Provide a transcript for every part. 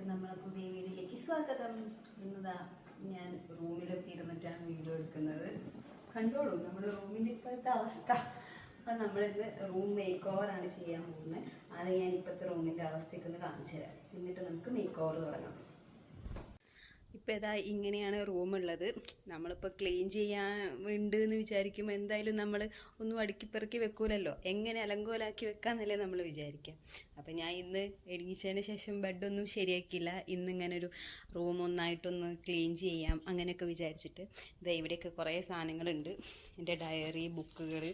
എല്ലാവർക്കും നമ്മളെ പുതിയ വീഡിയോയിലേക്ക് സ്വാഗതം. ഇന്നതാ ഞാൻ റൂമിലൊക്കെ ഇരുന്നിട്ടാണ് വീഡിയോ എടുക്കുന്നത്. കണ്ടോളൂ നമ്മുടെ റൂമിന്റെ ഇപ്പോഴത്തെ അവസ്ഥ. അപ്പം നമ്മളിന്ന് റൂം മേക്ക് ഓവറാണ് ചെയ്യാൻ പോകുന്നത്. അത് ഞാൻ ഇപ്പോഴത്തെ റൂമിന്റെ അവസ്ഥയ്ക്ക് ഒന്ന് കാണിച്ചു തരാം. എന്നിട്ട് നമുക്ക് മേക്ക് ഓവർ തുടങ്ങാം. ഇപ്പോൾ ഇതാ ഇങ്ങനെയാണ് റൂമുള്ളത് നമ്മളിപ്പോൾ ക്ലീൻ ചെയ്യാൻ ഉണ്ട് എന്ന് വിചാരിക്കുമ്പോൾ എന്തായാലും നമ്മൾ ഒന്നും അടുക്കിപ്പെറുക്കി വെക്കൂലല്ലോ. എങ്ങനെ അലങ്കോലാക്കി വെക്കാമെന്നല്ലേ നമ്മൾ വിചാരിക്കുക അപ്പം ഞാൻ ഇന്ന് എണീച്ചതിന് ശേഷം ബെഡൊന്നും ശരിയാക്കിയില്ല. ഇന്ന് ഇങ്ങനെ ഒരു റൂം ഒന്നായിട്ടൊന്ന് ക്ലീൻ ചെയ്യാം അങ്ങനെയൊക്കെ വിചാരിച്ചിട്ട്. ഇതാ ഇവിടെയൊക്കെ കുറേ സാധനങ്ങളുണ്ട്. എന്റെ ഡയറി ബുക്കുകൾ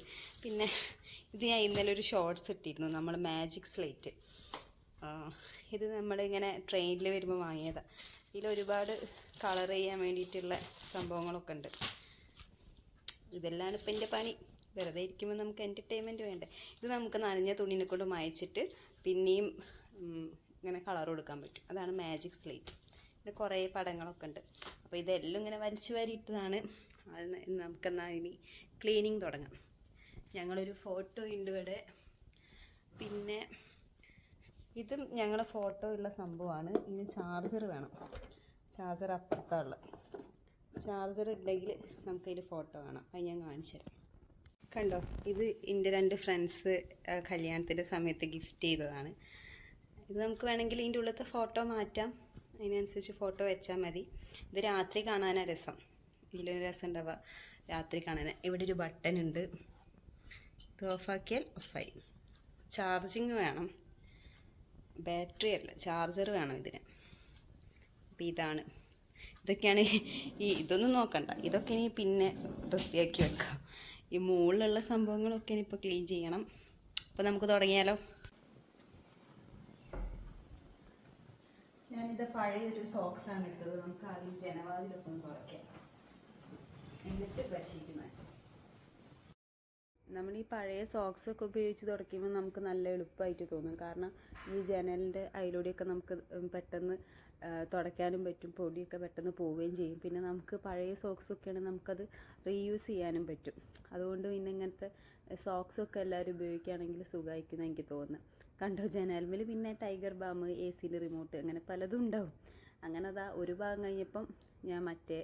പിന്നെ ഇത് ഞാൻ ഇന്നലെ ഒരു ഷോർട്സ് ഇട്ടിരുന്നു. നമ്മൾ മാജിക് സ്ലേറ്റ് ഇത് നമ്മളിങ്ങനെ ട്രെയിനിൽ വരുമ്പോൾ വാങ്ങിയതാണ് ഇതിൽ ഒരുപാട് കളർ ചെയ്യാൻ വേണ്ടിയിട്ടുള്ള സംഭവങ്ങളൊക്കെ ഉണ്ട്. ഇതെല്ലാം ഇപ്പം എന്റെ പണി. വെറുതെ ഇരിക്കുമ്പോൾ നമുക്ക് എന്റർടൈൻമെന്റ് വേണ്ടേ? ഇത് നമുക്ക് നനഞ്ഞ തുണിനെ കൊണ്ട് മായച്ചിട്ട് പിന്നെയും ഇങ്ങനെ കളർ കൊടുക്കാൻ പറ്റും. അതാണ് മാജിക് സ്ലേറ്റ് പിന്നെ കുറേ പടങ്ങളൊക്കെ ഉണ്ട്. അപ്പോൾ ഇതെല്ലാം ഇങ്ങനെ വലിച്ചു വരിയിട്ടതാണ്. അത് നമുക്കെന്നാൽ ഇനി ക്ലീനിങ് തുടങ്ങാം. ഞങ്ങളൊരു ഫോട്ടോ ഉണ്ട് ഇവിടെ. പിന്നെ ഇതും ഞങ്ങളുടെ ഫോട്ടോ ഉള്ള സംഭവമാണ് ഇതിന് ചാർജർ വേണം. ചാർജർ അപ്പുറത്തുള്ള ചാർജർ ഉണ്ടെങ്കിൽ നമുക്കതിൽ ഫോട്ടോ വേണം അത് ഞാൻ കാണിച്ചു തരാം. കണ്ടോ? ഇത് എന്റെ രണ്ട് ഫ്രണ്ട്സ് കല്യാണത്തിന്റെ സമയത്ത് ഗിഫ്റ്റ് ചെയ്തതാണ്. ഇത് നമുക്ക് വേണമെങ്കിൽ ഇതിന്റെ ഉള്ളത്തെ ഫോട്ടോ മാറ്റാം. അതിനനുസരിച്ച് ഫോട്ടോ വെച്ചാൽ മതി. ഇത് രാത്രി കാണാനാണ് രസം. ഇതിലൊരു രസം ഉണ്ടാവുക രാത്രി കാണാൻ ഇവിടെ ഒരു ബട്ടൺ ഉണ്ട് ഇത് ഓഫാക്കിയാൽ ഓഫായി ചാർജിങ് വേണം. ബാറ്ററി അല്ല ചാർജർ വേണം ഇതിന്. അപ്പോൾ ഇതാണ്. ഇതൊക്കെയാണ് ഈ ഇതൊന്നും നോക്കണ്ട. ഇതൊക്കെ ഇനി പിന്നെ വൃത്തിയാക്കി വെക്കാം. ഈ മുകളിലുള്ള സംഭവങ്ങളൊക്കെ ഇനിയിപ്പോൾ ക്ലീൻ ചെയ്യണം. അപ്പോൾ നമുക്ക് തുടങ്ങിയാലോ? ഞാനിത് പഴയൊരു സോക്സാണ് എടുത്തത്. നമുക്ക് ആദ്യം ജനവാതിലൊക്കെ ഒന്ന് തുറക്കാം. എന്നിട്ട് ബെഡ്ഷീറ്റ് മാറ്റാം. നമ്മൾ ഈ പഴയ സോക്സ് ഒക്കെ ഉപയോഗിച്ച് തുടയ്ക്കുമ്പോൾ നമുക്ക് നല്ല എളുപ്പമായിട്ട് തോന്നും. കാരണം ഈ ജനലിന്റെ അതിലൂടെയൊക്കെ നമുക്ക് പെട്ടെന്ന് തുടയ്ക്കാനും പറ്റും പൊടിയൊക്കെ പെട്ടെന്ന് പോവുകയും ചെയ്യും. പിന്നെ നമുക്ക് പഴയ സോക്സ് ഒക്കെയാണെങ്കിൽ നമുക്കത് റീയൂസ് ചെയ്യാനും പറ്റും. അതുകൊണ്ട് പിന്നെ ഇങ്ങനത്തെ സോക്സ് ഒക്കെ എല്ലാവരും ഉപയോഗിക്കുകയാണെങ്കിൽ സുഖമായിരിക്കും എനിക്ക് തോന്നുന്നത് കണ്ടോ ജനാലിൽ പിന്നെ ടൈഗർ ബാം എ സിയിൽ റിമോട്ട് അങ്ങനെ പലതും ഉണ്ടാവും. അങ്ങനെ അതാ ഒരു ഭാഗം കഴിഞ്ഞപ്പം ഞാൻ മറ്റേ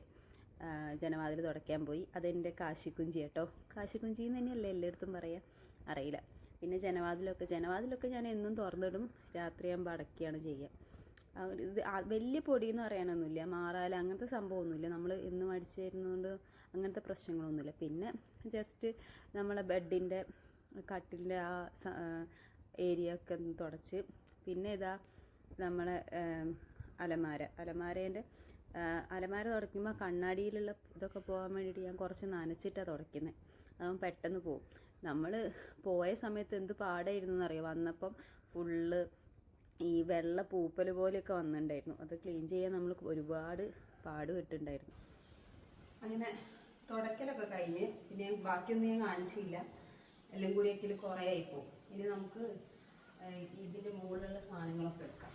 ജനവാതിൽ തുടയ്ക്കാൻ പോയി. അതെന്റെ കാശിക്കുഞ്ചി കേട്ടോ. കാശിക്കുഞ്ചി എന്ന് തന്നെയല്ലേ എല്ലായിടത്തും പറയാം? അറിയില്ല. പിന്നെ ജനവാതിലൊക്കെ ജനവാതിലൊക്കെ ഞാൻ എന്നും തുറന്നിടും. രാത്രിയാകുമ്പോൾ അടയ്ക്കുകയാണ് ചെയ്യുക ഇത് വലിയ പൊടി പറയാനൊന്നുമില്ല. മാറാല അങ്ങനത്തെ സംഭവമൊന്നുമില്ല. നമ്മൾ എന്നും അടിച്ചു തരുന്നതുകൊണ്ട് അങ്ങനത്തെ പ്രശ്നങ്ങളൊന്നുമില്ല. പിന്നെ ജസ്റ്റ് നമ്മളെ ബെഡിന്റെ കട്ടിലിന്റെ ആ ഏരിയ ഒക്കെ ഒന്ന് തുടച്ച്. പിന്നെ ഇതാ നമ്മളെ അലമാര. അലമാരേന്റെ അലമാര തുടയ്ക്കുമ്പോൾ കണ്ണാടിയിലുള്ള ഇതൊക്കെ പോകാൻ വേണ്ടിയിട്ട് ഞാൻ കുറച്ച് നനച്ചിട്ടാണ് തുടയ്ക്കുന്നത് അതാകുമ്പോൾ പെട്ടെന്ന് പോകും നമ്മൾ പോയ സമയത്ത് എന്ത് പാടായിരുന്നു എന്നറിയാം വന്നപ്പം ഫുള്ള് ഈ വെള്ള പൂപ്പൽ പോലെയൊക്കെ വന്നിട്ടുണ്ടായിരുന്നു അത് ക്ലീൻ ചെയ്യാൻ നമ്മൾ ഒരുപാട് പാടുപെട്ടുണ്ടായിരുന്നു. അങ്ങനെ തുടക്കലൊക്കെ കഴിഞ്ഞ് പിന്നെ ബാക്കിയൊന്നും ഞാൻ കാണിച്ചില്ല. എല്ലാം കൂടിയൊക്കെ കുറേ ആയിപ്പോവും ഇനി നമുക്ക് ഇതിന്റെ മുകളിലുള്ള സാധനങ്ങളൊക്കെ എടുക്കാം.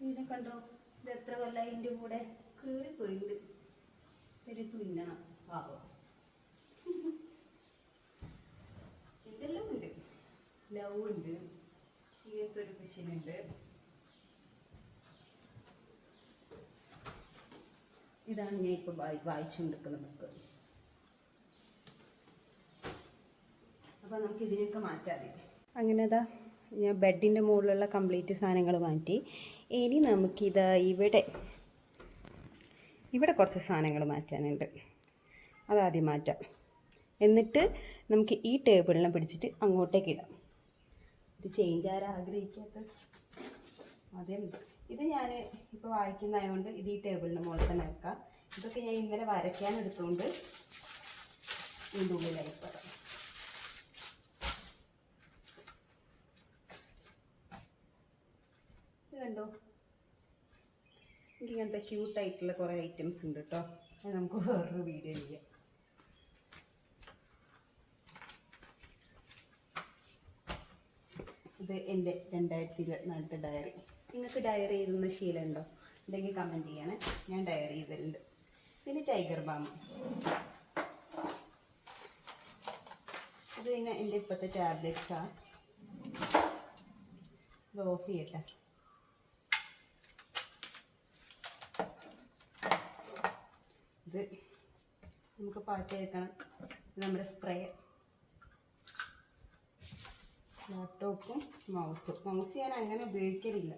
ഇതിനെ കണ്ടോ? ഇത് എത്ര കൊല്ലം ഇതിന്റെ കൂടെ കീറിപ്പോയിട്ടുണ്ട് ഒരു തുന്നണം പാവം. ഇതെല്ലാം ഉണ്ട്. ലവ് ഉണ്ട്. ഇങ്ങനത്തെ ഒരു മെഷീനുണ്ട് ഇതാണ് ഞാൻ ഇപ്പോൾ വായി വായിച്ചുകൊണ്ടിരിക്കുന്ന ബുക്ക് അപ്പോൾ നമുക്ക് ഇതിനൊക്കെ മാറ്റാതെ അങ്ങനെ അതാ ഞാൻ ബെഡിന്റെ മുകളിലുള്ള കംപ്ലീറ്റ് സാധനങ്ങൾ മാറ്റി. ഇനി നമുക്കിതാ ഇവിടെ ഇവിടെ കുറച്ച് സാധനങ്ങൾ മാറ്റാനുണ്ട്. അതാദ്യം മാറ്റാം. എന്നിട്ട് നമുക്ക് ഈ ടേബിളിനെ പിടിച്ചിട്ട് അങ്ങോട്ടേക്ക് ഇടാം. ഒരു ചേഞ്ച് ആരാ ആഗ്രഹിക്കാത്ത അതെ ഇത് ഞാൻ ഇപ്പോൾ വായിക്കുന്നതായതുകൊണ്ട് ഇത് ഈ ടേബിളിന് മുകളിൽ തന്നെ വെക്കാം. ഇതൊക്കെ ഞാൻ ഇന്നലെ വരയ്ക്കാൻ എടുത്തുകൊണ്ട് ഇതിന്റെ ഉള്ളിലായി. ഇത് കണ്ടോ എനിക്ക് ഇങ്ങനത്തെ ക്യൂട്ടായിട്ടുള്ള കുറേ ഐറ്റംസ് ഉണ്ട് കേട്ടോ അത് നമുക്ക് വേറൊരു വീഡിയോ ചെയ്യാം. ഇത് എന്റെ രണ്ടായിരത്തി ഇരുപത്തിനാലത്തെ ഡയറി നിങ്ങൾക്ക് ഡയറി എഴുതുന്ന ഉണ്ടോ? ഉണ്ടെങ്കിൽ കമന്റ് ചെയ്യണേ. ഞാൻ ഡയറി ചെയ്തിട്ടുണ്ട് പിന്നെ ടൈഗർ ബാം ഇത് പിന്നെ എന്റെ ഇപ്പോഴത്തെ ടാബ്ലറ്റ്സാണ് ഇത് ഓഫ് ചെയ്യട്ടെ. ഇത് നമുക്ക് പാട്ട് കേൾക്കണം ഇത് നമ്മുടെ സ്പ്രേ ലാപ്ടോപ്പും മൗസും മൗസ് ഞാൻ അങ്ങനെ ഉപയോഗിക്കലില്ല.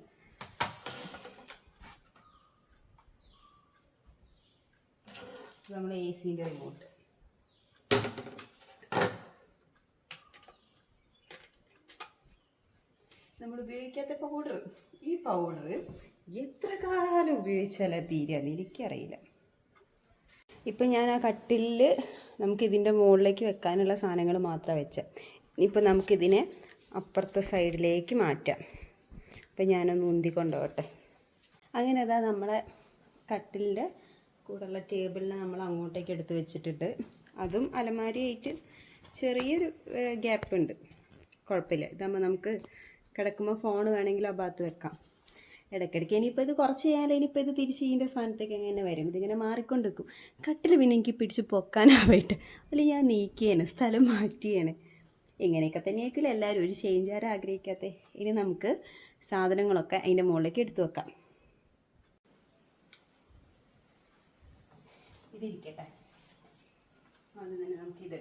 നമ്മൾ എ സിന്റെ റിമോട്ട് നമ്മൾ ഉപയോഗിക്കാത്ത പൗഡർ ഈ പൗഡർ എത്ര കാലം ഉപയോഗിച്ചാലാ തീരാന്ന് എനിക്കറിയില്ല. ഇപ്പം ഞാൻ ആ കട്ടിലിൽ നമുക്ക് ഇതിന്റെ മുകളിലേക്ക് വെക്കാനുള്ള സാധനങ്ങൾ മാത്രം വെച്ച. ഇപ്പം നമുക്കിതിനെ അപ്പുറത്തെ സൈഡിലേക്ക് മാറ്റാം. അപ്പം ഞാനൊന്ന് ഉന്തി കൊണ്ടുപോകട്ടെ. അങ്ങനെ അതാ നമ്മളെ കട്ടിലിന്റെ കൂടെയുള്ള ടേബിളിനെ നമ്മൾ അങ്ങോട്ടേക്ക് എടുത്ത് വെച്ചിട്ടുണ്ട് അതും അലമാരിയായിട്ട് ചെറിയൊരു ഗ്യാപ്പ് ഉണ്ട് കുഴപ്പമില്ല. ഇതാകുമ്പോൾ നമുക്ക് കിടക്കുമ്പോൾ ഫോൺ വേണമെങ്കിൽ ആ ഭാഗത്ത് വെക്കാം. ഇടയ്ക്കിടയ്ക്ക് ഇനിയിപ്പോൾ ഇത് കുറച്ച് ചെയ്യാൻ ഇനിയിപ്പോൾ ഇത് തിരിച്ച് ഇതിന്റെ സ്ഥാനത്തേക്ക് എങ്ങനെ വരും. ഇതിങ്ങനെ മാറിക്കൊണ്ട് നിൽക്കും കട്ടിൽ പിന്നെ എനിക്ക് പിടിച്ച് പൊക്കാനാവായിട്ട്. അല്ലെങ്കിൽ ഞാൻ നീക്കിയേനെ സ്ഥലം മാറ്റിയേനെ. ഇങ്ങനെയൊക്കെ തന്നെയായിരിക്കില്ല എല്ലാവരും. ഒരു ചേഞ്ച് ആരും ആഗ്രഹിക്കാത്തേ. ഇനി നമുക്ക് സാധനങ്ങളൊക്കെ അതിന്റെ മുകളിലേക്ക് എടുത്തു വെക്കാം. ഇതിരിക്കട്ടെ. അത് തന്നെ നമുക്ക് ഇത്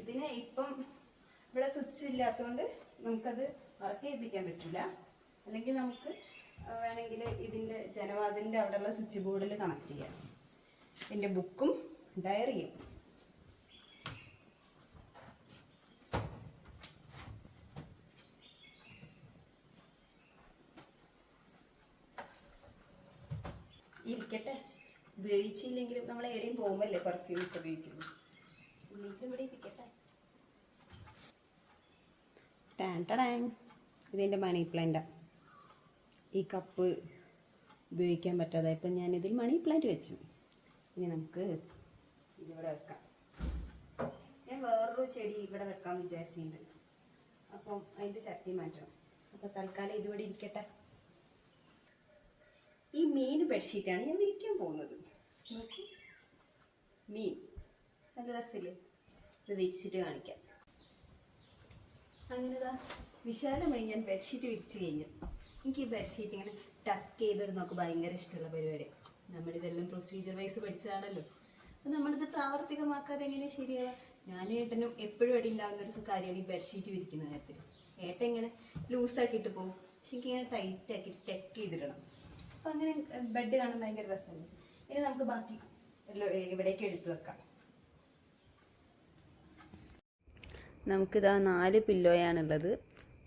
ഇതിനെ ഇപ്പം സ്വിച്ച് ഇല്ലാത്തതുകൊണ്ട് നമുക്കത് വർക്ക് ചെയ്യിപ്പിക്കാൻ പറ്റില്ല അല്ലെങ്കിൽ നമുക്ക് വേണമെങ്കിൽ ഇതിന്റെ ജനവാതിലിന്റെ അവിടെയുള്ള സ്വിച്ച് ബോർഡിൽ കണക്ട് ചെയ്യാം. എന്റെ ബുക്കും ഡയറിയും ഇരിക്കട്ടെ. ഉപയോഗിച്ചില്ലെങ്കിലും നമ്മൾ എവിടെയും പോകുമ്പോഴല്ലേ പെർഫ്യൂം ഒക്കെ ഉപയോഗിക്കുന്നു. ഇവിടെ ഇരിക്കട്ടെ. ടടാൻ ഇതിന്റെ മണി പ്ലാന്റ് ഈ കപ്പ് ഉപയോഗിക്കാൻ പറ്റാതെ ഇപ്പം ഞാനിതിൽ മണി പ്ലാന്റ് വെച്ചു. ഇനി നമുക്ക് ഇതിവിടെ വെക്കാം. ഞാൻ വേറൊരു ചെടി ഇവിടെ വെക്കാൻ വിചാരിച്ചിട്ടുണ്ട്. അപ്പം അതിന്റെ ചട്ടി മാറ്റണം. അപ്പോൾ തൽക്കാലം ഇതിവിടെ ഇരിക്കട്ടെ. ഈ മീൻ ബെഡ്ഷീറ്റാണ് ഞാൻ വിരിക്കാൻ പോകുന്നത്. നോക്കൂ. മീൻ. നല്ല രസമില്ലേ? ഇത് വിരിച്ചിട്ട് കാണിക്കാം. അങ്ങനെതാ. വിശാലമായി ഞാൻ ബെഡ്ഷീറ്റ് വിരിച്ച് കഴിഞ്ഞു. എനിക്ക് ഈ ബെഡ്ഷീറ്റ് ഇങ്ങനെ ടക്ക് ചെയ്തിട്ട് നമുക്ക് ഭയങ്കര ഇഷ്ടമുള്ള പരിപാടി. നമ്മളിതെല്ലാം പ്രൊസീജിയർ വൈസ് പഠിച്ചതാണല്ലോ. അപ്പം നമ്മളിത് പ്രാവർത്തികമാക്കാതെ എങ്ങനെ ശരിയാവുക? ഞാനും ഏട്ടനും എപ്പോഴും അടി ഉണ്ടാകുന്ന ഒരു കാര്യമാണ് ഈ ബെഡ്ഷീറ്റ് വിരിക്കുന്ന കാര്യത്തിൽ ഏട്ടൻ ഇങ്ങനെ ലൂസാക്കിയിട്ട് പോകും പക്ഷെ എനിക്ക് ഇങ്ങനെ ടൈറ്റ് ടെക്ക് ചെയ്തിടണം. അപ്പം അങ്ങനെ ബെഡ് കാണാൻ ഭയങ്കര രസമല്ലേ ഇനി നമുക്ക് ബാക്കി എല്ലാം ഇവിടേക്ക് എടുത്തു വെക്കാം. നമുക്കിതാ നാല് പില്ലോയാണുള്ളത്.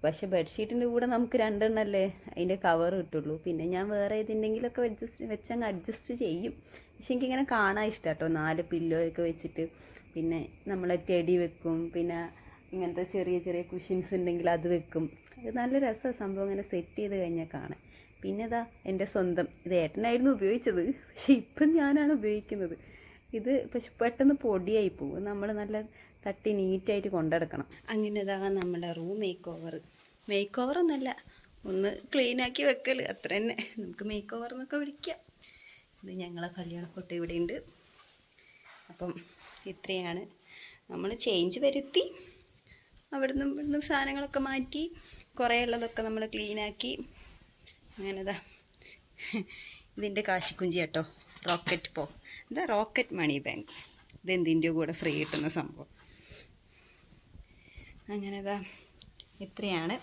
പക്ഷെ ബെഡ്ഷീറ്റിന്റെ കൂടെ നമുക്ക് രണ്ടെണ്ണല്ലേ? അതിന്റെ കവർ കിട്ടുള്ളൂ. പിന്നെ ഞാൻ വേറെ ഏതിന്റെങ്കിലുമൊക്കെ അഡ്ജസ്റ്റ് വെച്ചങ്ങ് അഡ്ജസ്റ്റ് ചെയ്യും. പക്ഷെ എനിക്കിങ്ങനെ കാണാൻ ഇഷ്ടം കേട്ടോ നാല് പില്ലോയൊക്കെ വെച്ചിട്ട്. പിന്നെ നമ്മൾ ടെടി വെക്കും. പിന്നെ ഇങ്ങനത്തെ ചെറിയ ചെറിയ കുഷ്യൻസ് ഉണ്ടെങ്കിൽ അത് വെക്കും. അത് നല്ല രസമാണ് സംഭവം. ഇങ്ങനെ സെറ്റ് ചെയ്ത് കഴിഞ്ഞാൽ കാണാൻ. പിന്നെ ഇതാ എന്റെ സ്വന്തം. ഇത് ഏട്ടനായിരുന്നു ഉപയോഗിച്ചത്. പക്ഷെ ഇപ്പം ഞാനാണ് ഉപയോഗിക്കുന്നത്. ഇത് പക്ഷെ പെട്ടെന്ന് പൊടിയായി പോകും നമ്മൾ നല്ല തട്ടി നീറ്റായിട്ട് കൊണ്ടെടുക്കണം. അങ്ങനെ ഇതാ നമ്മുടെ room makeover makeover ഒന്നല്ല ഒന്ന് ക്ലീനാക്കി വെക്കൽ അത്ര തന്നെ. നമുക്ക് മേക്ക് ഓവർ എന്നൊക്കെ വിളിക്കാം. ഇത് ഞങ്ങളെ കല്യാണ ഫോട്ടോ ഇവിടെ ഉണ്ട് അപ്പം ഇത്രയാണ്. നമ്മൾ ചേഞ്ച് വരുത്തി. അവിടുന്ന് ഇവിടുന്ന് സാധനങ്ങളൊക്കെ മാറ്റി കുറേ ഉള്ളതൊക്കെ നമ്മൾ ക്ലീനാക്കി അങ്ങനെതാ ഇതിന്റെ കാശിക്കുഞ്ചി കേട്ടോ. റോക്കറ്റ് പോ ഇതാ റോക്കറ്റ് മണി ബാങ്ക് ഇതെന്തിന്റെ കൂടെ ഫ്രീ കിട്ടുന്ന സംഭവം. അങ്ങനെതാ. ഇത്രയാണ്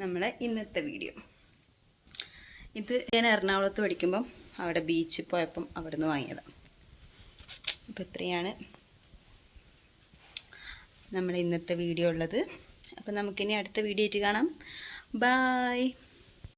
നമ്മളെ ഇന്നത്തെ വീഡിയോ. ഇത് ഞാൻ എറണാകുളത്ത് പഠിക്കുമ്പം അവിടെ ബീച്ചിൽ പോയപ്പം അവിടെ നിന്ന് വാങ്ങിയതാണ് അപ്പോൾ ഇത്രയാണ് നമ്മുടെ ഇന്നത്തെ വീഡിയോ ഉള്ളത്. അപ്പം നമുക്കിനി അടുത്ത വീഡിയോ ആയിട്ട് കാണാം. ബായ്